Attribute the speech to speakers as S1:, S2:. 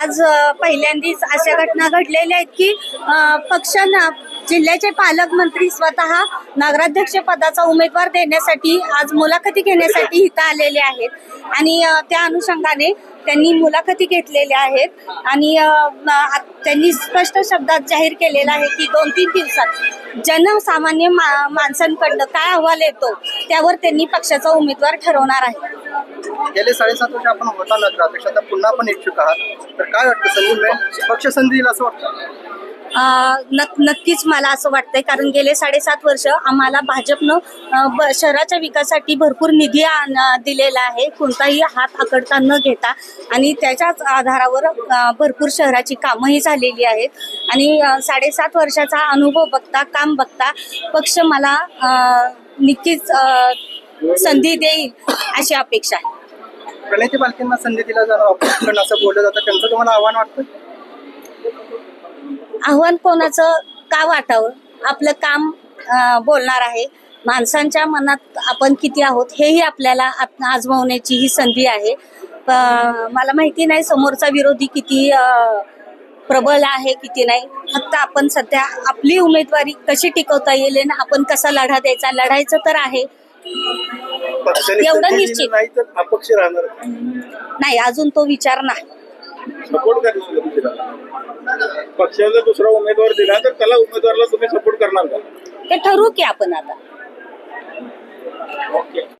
S1: आज अ, पहिल्यांदाच अशा घटना घडलेल्या आहेत की पक्षांना जिल्ह्याचे पालकमंत्री स्वतः नगराध्यक्ष पदाचा उमेदवार देण्यासाठी आज मुलाखती घेण्यासाठी इथं आलेले आहेत. आणि त्या अनुषंगाने त्यांनी मुलाखती घेतलेल्या आहेत. आणि त्यांनी स्पष्ट शब्दात जाहीर केलेला आहे की दोन तीन दिवसात जनसामान्य मा माणसांकडनं काय अहवाल येतो त्यावर त्यांनी पक्षाचा उमेदवार ठरवणार आहे.
S2: गेले साडेसात वर्ष आपण होता नगराध्यक्ष आता पुन्हा आपण इच्छुक आहात. तर काय वाटतं संधी मिळेल? पक्ष संधी येईल असं वाटतं?
S1: नक्कीच मला असं वाटतंय कारण गेले साडेसात वर्ष आम्हाला भाजपनं शहराच्या विकासासाठी भरपूर निधी आण- दिलेला आहे. कोणताही हात आकडता न घेता. आणि त्याच्याच आधारावर भरपूर शहराची कामंही झालेली आहेत. आणि साडेसात वर्षाचा अनुभव बघता काम बघता पक्ष मला नक्कीच संधी देईल अशी अपेक्षा आहे.
S2: प्रणिती पालखींना संधी दिला जाणार ऑपरेशन असं बोललं जातं. त्यांचं तुम्हाला आव्हान वाटतं?
S1: आव्हान कोणाचं? का वाटावं? आपलं काम बोलणार आहे. माणसांच्या मनात आपण किती आहोत हेही आपल्याला आजमावण्याची ही संधी आहे. मला माहिती नाही समोरचा विरोधी किती प्रबल प्रबळ आहे किती नाही. फक्त आपण सध्या आपली उमेदवारी कशी टिकवता येईल आणि आपण कसा लढा द्यायचा? लढायचं तर आहे
S3: पक्षाने
S1: एवढं
S3: संधी दिली
S1: निश्चित.
S3: नाही तर अपक्ष राहणार
S1: नाही अजून तो विचार नाही.
S3: सपोर्ट करा दुसरा पक्षाला दुसरा उमेदवार दिला तर त्याला उमेदवाराला तुम्ही सपोर्ट करणार का?
S1: ते ठरवू की आपण आता.